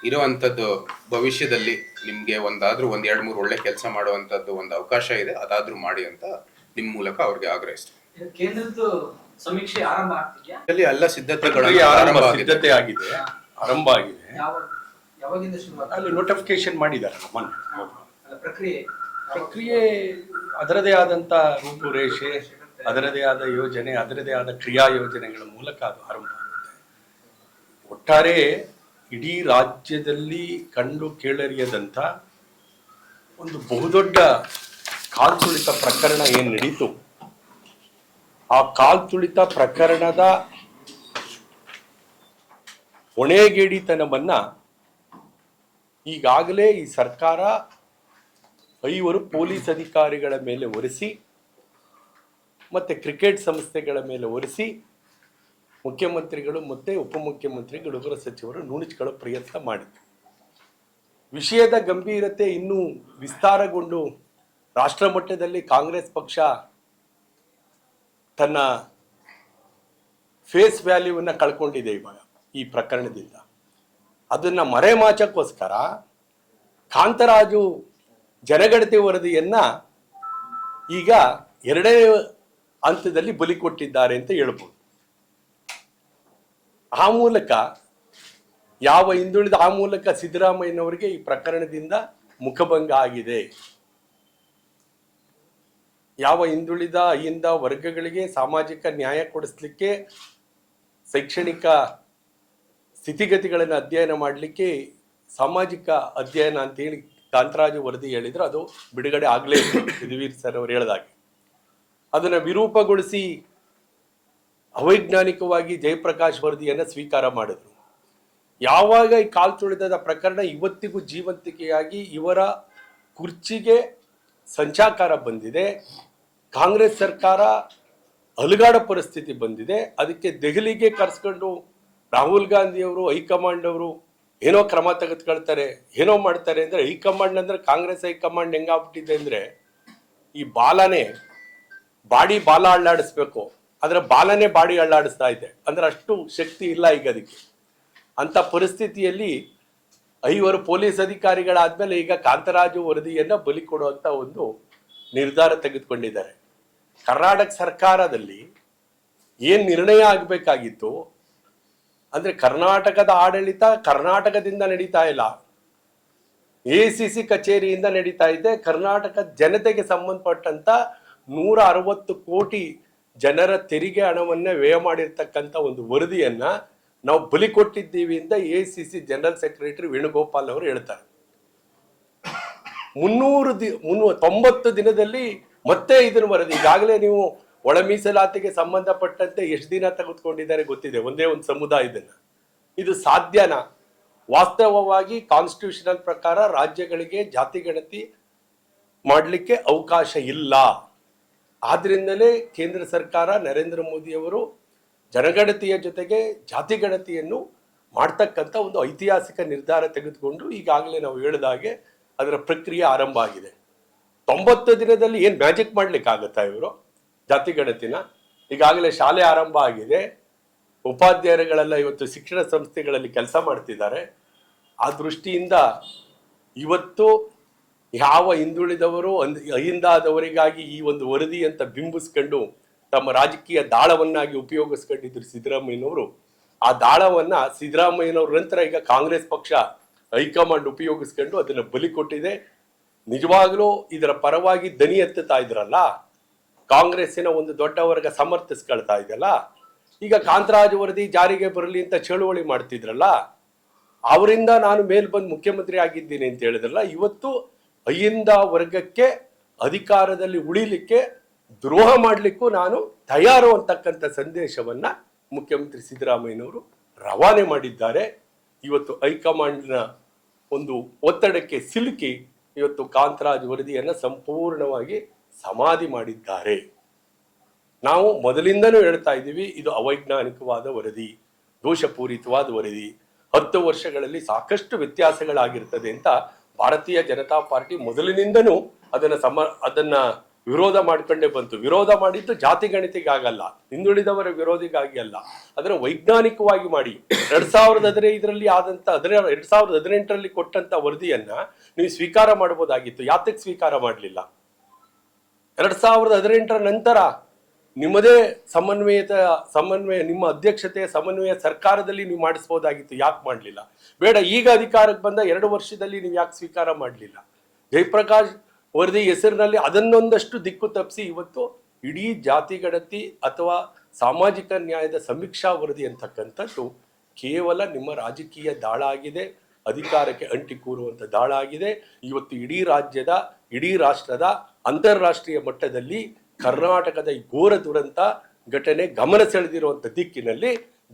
ಇರುವಂತದ್ದು ಭವಿಷ್ಯದಲ್ಲಿ ನಿಮ್ಗೆ ಒಂದಾದ್ರೂ ಒಂದ್, ಎರಡು, ಮೂರು ಒಳ್ಳೆ ಕೆಲಸ ಮಾಡುವಂತದ್ದು ಒಂದು ಅವಕಾಶ ಇದೆ. ಅದಾದ್ರೂ ಮಾಡಿ ಅಂತ ನಿಮ್ ಮೂಲಕ ಅವ್ರಿಗೆ ಆಗ್ರಹಿಸ್ತೀವಿ ಕೇಂದ್ರದ್ದು ಸಮೀಕ್ಷೆ ಆರಂಭ ಆಗ್ತಿದ್ಯಾ? ಅಲ್ಲಿ ಎಲ್ಲ ಸಿದ್ಧತೆಗಳು ಪ್ರಕ್ರಿಯೆ ಆರಂಭ ಸಿದ್ಧತೆ ಆಗಿದೆ ಆರಂಭ ಆಗಿದೆ. ಯಾವ ಯಾವಾಗಿಂದ ಶುರು ಅಲ್ಲಿ ನೋಟಿಫಿಕೇಶನ್ ಮಾಡಿದ್ದಾರೆ ಮೊನ್ನೆ ಅಲ್ಲ ಪ್ರಕ್ರಿಯೆ ಪ್ರಕ್ರಿಯೆ ಅದರದೇ ಆದಂತ ರೂಪುರೇಷೆ ಅದರದೇ ಆದ ಯೋಜನೆ ಅದರದೇ ಆದ ಕ್ರಿಯಾ ಯೋಜನೆಗಳ ಮೂಲಕ ಅದು ಆರಂಭ ಆಗುತ್ತೆ. ಒಟ್ಟಾರೆ ಇಡೀ ರಾಜ್ಯದಲ್ಲಿ ಕಂಡು ಕೇಳರಿಯದಂತ ಒಂದು ಬಹುದೊಡ್ಡ ಕಾಲ್ತುಳಿತ ಪ್ರಕರಣ ಏನು ನಡೀತು? ಆ ಕಾಲ್ತುಳಿತ ಪ್ರಕರಣದ ಹೊಣೆಗೇಡಿತನವನ್ನ ಈಗಾಗಲೇ ಈ ಸರ್ಕಾರ ಐವರು ಪೊಲೀಸ್ ಅಧಿಕಾರಿಗಳ ಮೇಲೆ ಒರೆಸಿ, ಮತ್ತೆ ಕ್ರಿಕೆಟ್ ಸಂಸ್ಥೆಗಳ ಮೇಲೆ ಒರೆಸಿ, ಮುಖ್ಯಮಂತ್ರಿಗಳು ಮತ್ತೆ ಉಪಮುಖ್ಯಮಂತ್ರಿಗಳು ಗೃಹ ಸಚಿವರು ನುಣುಚ್ಕೊಳ್ಳೋ ಪ್ರಯತ್ನ ಮಾಡಿದ್ರು. ವಿಷಯದ ಗಂಭೀರತೆ ಇನ್ನೂ ವಿಸ್ತಾರಗೊಂಡು ರಾಷ್ಟ್ರ ಮಟ್ಟದಲ್ಲಿ ಕಾಂಗ್ರೆಸ್ ಪಕ್ಷ ತನ್ನ ಫೇಸ್ ವ್ಯಾಲ್ಯೂವನ್ನು ಕಳ್ಕೊಂಡಿದೆ ಇವಾಗ ಈ ಪ್ರಕರಣದಿಂದ. ಅದನ್ನು ಮರೆಮಾಚಕ್ಕೋಸ್ಕರ ಕಾಂತರಾಜು ಜನಗಣತಿ ವರದಿಯನ್ನು ಈಗ ಎರಡನೇ ಹಂತದಲ್ಲಿ ಬಲಿ ಕೊಟ್ಟಿದ್ದಾರೆ ಅಂತ ಹೇಳ್ಬೋದು. ಆ ಮೂಲಕ ಯಾವ ಹಿಂದುಳಿದ ಆ ಮೂಲಕ ಸಿದ್ದರಾಮಯ್ಯನವರಿಗೆ ಈ ಪ್ರಕರಣದಿಂದ ಮುಖಭಂಗ ಆಗಿದೆ. ಯಾವ ಹಿಂದುಳಿದ ಅಹಿಂದ ವರ್ಗಗಳಿಗೆ ಸಾಮಾಜಿಕ ನ್ಯಾಯ ಕೊಡಿಸ್ಲಿಕ್ಕೆ ಶೈಕ್ಷಣಿಕ ಸ್ಥಿತಿಗತಿಗಳನ್ನು ಅಧ್ಯಯನ ಮಾಡಲಿಕ್ಕೆ ಸಾಮಾಜಿಕ ಅಧ್ಯಯನ ಅಂತೇಳಿ ಕಾಂತರಾಜು ವರದಿ ಹೇಳಿದ್ರು. ಅದು ಬಿಡುಗಡೆ ಆಗಲೇ ಯದುವೀರ್ ಸರ್ ಅವರು ಹೇಳಿದಾಗೆ. ಅದನ್ನು ವಿರೂಪಗೊಳಿಸಿ ಅವೈಜ್ಞಾನಿಕವಾಗಿ ಜಯಪ್ರಕಾಶ್ ವರದಿಯನ್ನು ಸ್ವೀಕಾರ ಮಾಡಿದ್ರು. ಯಾವಾಗ ಈ ಕಾಲ್ ತುಳಿತದ ಪ್ರಕರಣ ಇವತ್ತಿಗೂ ಜೀವಂತಿಕೆಯಾಗಿ ಇವರ ಕುರ್ಚಿಗೆ ಸಂಚಾಕಾರ ಬಂದಿದೆ, ಕಾಂಗ್ರೆಸ್ ಸರ್ಕಾರ ಅಲುಗಾಡ ಪರಿಸ್ಥಿತಿ ಬಂದಿದೆ, ಅದಕ್ಕೆ ದೆಹಲಿಗೆ ಕರೆಸ್ಕೊಂಡು ರಾಹುಲ್ ಗಾಂಧಿ ಅವರು ಹೈಕಮಾಂಡ್ ಅವರು ಏನೋ ಕ್ರಮ ತೆಗೆದುಕೊಳ್ತಾರೆ, ಏನೋ ಮಾಡ್ತಾರೆ ಅಂದ್ರೆ ಹೈಕಮಾಂಡ್ ಅಂದ್ರೆ ಕಾಂಗ್ರೆಸ್ ಹೈಕಮಾಂಡ್ ಹೆಂಗಾಗ್ಬಿಟ್ಟಿದೆ ಅಂದ್ರೆ ಈ ಬಾಲನೇ ಬಾಡಿ ಬಾಲ ಅಳ್ಳಾಡಿಸ್ಬೇಕು. ಆದರೆ ಬಾಲನೇ ಬಾಡಿ ಅಳ್ಳಾಡಿಸ್ತಾ ಇದೆ. ಅಂದ್ರೆ ಅಷ್ಟು ಶಕ್ತಿ ಇಲ್ಲ ಈಗ ಅದಕ್ಕೆ. ಅಂತ ಪರಿಸ್ಥಿತಿಯಲ್ಲಿ ಐವರು ಪೊಲೀಸ್ ಅಧಿಕಾರಿಗಳಾದ್ಮೇಲೆ ಈಗ ಕಾಂತರಾಜು ವರದಿಯನ್ನ ಬಲಿ ಕೊಡುವಂತ ಒಂದು ನಿರ್ಧಾರ ತೆಗೆದುಕೊಂಡಿದ್ದಾರೆ. ಕರ್ನಾಟಕ ಸರ್ಕಾರದಲ್ಲಿ ಏನ್ ನಿರ್ಣಯ ಆಗಬೇಕಾಗಿತ್ತು? ಅಂದ್ರೆ ಕರ್ನಾಟಕದ ಆಡಳಿತ ಕರ್ನಾಟಕದಿಂದ ನಡೀತಾ ಇಲ್ಲ. ಎ ಸಿ ಸಿ ಕಚೇರಿಯಿಂದ ನಡೀತಾ ಇದೆ. ಕರ್ನಾಟಕ ಜನತೆಗೆ ಸಂಬಂಧಪಟ್ಟಂತ ನೂರ ಅರವತ್ತು ಕೋಟಿ ಜನರ ತೆರಿಗೆ ಹಣವನ್ನ ವ್ಯಯ ಮಾಡಿರ್ತಕ್ಕಂಥ ಒಂದು ವರದಿಯನ್ನ ನಾವು ಬಲಿ ಕೊಟ್ಟಿದ್ದೀವಿ ಅಂತ A C C general secretary Venugopal ಅವರು ಹೇಳ್ತಾರೆ. ಮುನ್ನೂರು ದಿ, ಮುನ್ನೂ, ತೊಂಬತ್ತು ದಿನದಲ್ಲಿ ಮತ್ತೆ ಇದನ್ನು ಬರೋದು, ಈಗಾಗಲೇ ನೀವು ಒಳ ಮೀಸಲಾತಿಗೆ ಸಂಬಂಧಪಟ್ಟಂತೆ ಎಷ್ಟು ದಿನ ತೆಗೆದುಕೊಂಡಿದ್ದಾರೆ ಗೊತ್ತಿದೆ, ಒಂದೇ ಒಂದು ಸಮುದಾಯದನ್ನ. ಇದು ಸಾಧ್ಯನಾ? ವಾಸ್ತವವಾಗಿ ಕಾನ್ಸ್ಟಿಟ್ಯೂಷನಲ್ ಪ್ರಕಾರ ರಾಜ್ಯಗಳಿಗೆ ಜಾತಿ ಗಣತಿ ಮಾಡಲಿಕ್ಕೆ ಅವಕಾಶ ಇಲ್ಲ. ಆದ್ರಿಂದಲೇ ಕೇಂದ್ರ ಸರ್ಕಾರ ನರೇಂದ್ರ ಮೋದಿಯವರು ಜನಗಣತಿಯ ಜೊತೆಗೆ ಜಾತಿ ಗಣತಿಯನ್ನು ಮಾಡ್ತಕ್ಕಂಥ ಒಂದು ಐತಿಹಾಸಿಕ ನಿರ್ಧಾರ ತೆಗೆದುಕೊಂಡು ಈಗಾಗಲೇ ನಾವು ಹೇಳಿದ ಹಾಗೆ ಅದರ ಪ್ರಕ್ರಿಯೆ ಆರಂಭ ಆಗಿದೆ. ತೊಂಬತ್ತು ದಿನದಲ್ಲಿ ಏನು ಮ್ಯಾಜಿಕ್ ಮಾಡ್ಲಿಕ್ಕಾಗತ್ತಾ ಇವರು? ಜಾತಿ ಗಣತಿನ? ಈಗಾಗಲೇ ಶಾಲೆ ಆರಂಭ ಆಗಿದೆ. ಉಪಾಧ್ಯಾಯರುಗಳೆಲ್ಲ ಇವತ್ತು ಶಿಕ್ಷಣ ಸಂಸ್ಥೆಗಳಲ್ಲಿ ಕೆಲಸ ಮಾಡ್ತಿದ್ದಾರೆ. ಆ ದೃಷ್ಟಿಯಿಂದ ಇವತ್ತು ಯಾವ ಹಿಂದುಳಿದವರು ಅಂದ್ ಅಹಿಂದಾದವರಿಗಾಗಿ ಈ ಒಂದು ವರದಿ ಅಂತ ಬಿಂಬಿಸ್ಕೊಂಡು ತಮ್ಮ ರಾಜಕೀಯ ದಾಳವನ್ನಾಗಿ ಉಪಯೋಗಿಸ್ಕೊಂಡಿದ್ರು ಸಿದ್ದರಾಮಯ್ಯನವರು. ಆ ದಾಳವನ್ನ ಸಿದ್ದರಾಮಯ್ಯನವ್ರ ನಂತರ ಈಗ ಕಾಂಗ್ರೆಸ್ ಪಕ್ಷ ಹೈಕಮಾಂಡ್ ಉಪಯೋಗಿಸ್ಕೊಂಡು ಅದನ್ನ ಬಲಿ ಕೊಟ್ಟಿದೆ. ನಿಜವಾಗ್ಲೂ ಇದರ ಪರವಾಗಿ ದನಿ ಎತ್ತುತ್ತಾ ಇದ್ರಲ್ಲ? ಕಾಂಗ್ರೆಸ್ಸಿನ ಒಂದು ದೊಡ್ಡ ವರ್ಗ ಸಮರ್ಥಿಸ್ಕೊಳ್ತಾ ಇದೆಯಲ್ಲ? ಈಗ ಕಾಂತರಾಜ್ ವರದಿ ಜಾರಿಗೆ ಬರಲಿ ಅಂತ ಚಳುವಳಿ ಮಾಡ್ತಿದ್ರಲ್ಲ? ಅವರಿಂದ ನಾನು ಮೇಲ್ ಬಂದು ಮುಖ್ಯಮಂತ್ರಿ ಆಗಿದ್ದೀನಿ ಅಂತ ಹೇಳಿದ್ರಲ್ಲ? ಇವತ್ತು ಅಯ್ಯಿಂದ ವರ್ಗಕ್ಕೆ ಅಧಿಕಾರದಲ್ಲಿ ಉಳಿಲಿಕ್ಕೆ ದ್ರೋಹ ಮಾಡಲಿಕ್ಕೂ ನಾನು ತಯಾರು ಅಂತಕ್ಕಂಥ ಸಂದೇಶವನ್ನ ಮುಖ್ಯಮಂತ್ರಿ ಸಿದ್ದರಾಮಯ್ಯನವರು ರವಾನೆ ಮಾಡಿದ್ದಾರೆ. ಇವತ್ತು ಹೈಕಮಾಂಡ್ನ ಒಂದು ಒತ್ತಡಕ್ಕೆ ಸಿಲುಕಿ ಇವತ್ತು ಕಾಂತರಾಜ್ ವರದಿಯನ್ನು ಸಂಪೂರ್ಣವಾಗಿ ಸಮಾಧಿ ಮಾಡಿದ್ದಾರೆ. ನಾವು ಮೊದಲಿಂದನೂ ಹೇಳ್ತಾ ಇದ್ದೀವಿ, ಇದು ಅವೈಜ್ಞಾನಿಕವಾದ ವರದಿ, ದೋಷಪೂರಿತವಾದ ವರದಿ. ಹತ್ತು ವರ್ಷಗಳಲ್ಲಿ ಸಾಕಷ್ಟು ವ್ಯತ್ಯಾಸಗಳಾಗಿರ್ತದೆ ಅಂತ ಭಾರತೀಯ ಜನತಾ ಪಾರ್ಟಿ ಮೊದಲಿನಿಂದನೂ ಅದನ್ನು ಸಮ, ಅದನ್ನ ವಿರೋಧ ಮಾಡ್ಕೊಂಡೇ ಬಂತು. ವಿರೋಧ ಮಾಡಿದ್ದು ಜಾತಿ ಗಣಿತಿಗಾಗಲ್ಲ. ಹಿಂದುಳಿದವರ ವಿರೋಧಿಗಾಗಿ ಅಲ್ಲ. ಅದರ ವೈಜ್ಞಾನಿಕವಾಗಿ ಮಾಡಿ. ಎರಡ್ ಸಾವಿರದ ಹದಿನೈದರಲ್ಲಿ ಆದಂತ ಹದಿನ, ಎರಡ್ ಸಾವಿರದ ಹದಿನೆಂಟರಲ್ಲಿ ಕೊಟ್ಟಂತ ವರದಿಯನ್ನ ನೀವು ಸ್ವೀಕಾರ ಮಾಡಬಹುದಾಗಿತ್ತು. ಯಾತಕ್ಕೆ ಸ್ವೀಕಾರ ಮಾಡಲಿಲ್ಲ? ಎರಡ್ ಸಾವಿರದ ಹದಿನೆಂಟರ ನಂತರ ನಿಮ್ಮದೇ ಸಮನ್ವಯದ, ಸಮನ್ವಯ, ನಿಮ್ಮ ಅಧ್ಯಕ್ಷತೆಯ ಸಮನ್ವಯ ಸರ್ಕಾರದಲ್ಲಿ ನೀವು ಮಾಡಿಸ್ಬೋದಾಗಿತ್ತು ಯಾಕೆ ಮಾಡಲಿಲ್ಲ? ಬೇಡ, ಈಗ ಅಧಿಕಾರಕ್ಕೆ ಬಂದ ಎರಡು ವರ್ಷದಲ್ಲಿ ನೀವು ಯಾಕೆ ಸ್ವೀಕಾರ ಮಾಡಲಿಲ್ಲ? ಜಯಪ್ರಕಾಶ್ ವರದಿ ಹೆಸರಿನಲ್ಲಿ ಅದನ್ನೊಂದಷ್ಟು ದಿಕ್ಕು ತಪ್ಪಿಸಿ ಇವತ್ತು ಇಡೀ ಜಾತಿ ಗಣತಿ ಅಥವಾ ಸಾಮಾಜಿಕ ನ್ಯಾಯದ ಸಮೀಕ್ಷಾ ವರದಿ ಅಂತಕ್ಕಂಥದ್ದು ಕೇವಲ ನಿಮ್ಮ ರಾಜಕೀಯ ದಾಳ ಆಗಿದೆ, ಅಧಿಕಾರಕ್ಕೆ ಅಂಟಿ ಕೂರುವಂಥ ದಾಳ ಆಗಿದೆ. ಇವತ್ತು ಇಡೀ ರಾಜ್ಯದ, ಇಡೀ ರಾಷ್ಟ್ರದ ಅಂತಾರಾಷ್ಟ್ರೀಯ ಮಟ್ಟದಲ್ಲಿ ಕರ್ನಾಟಕದ ಈ ಘೋರ ದುರಂತ ಘಟನೆ ಗಮನ ಸೆಳೆದಿರುವಂಥ ದಿಕ್ಕಿನಲ್ಲಿ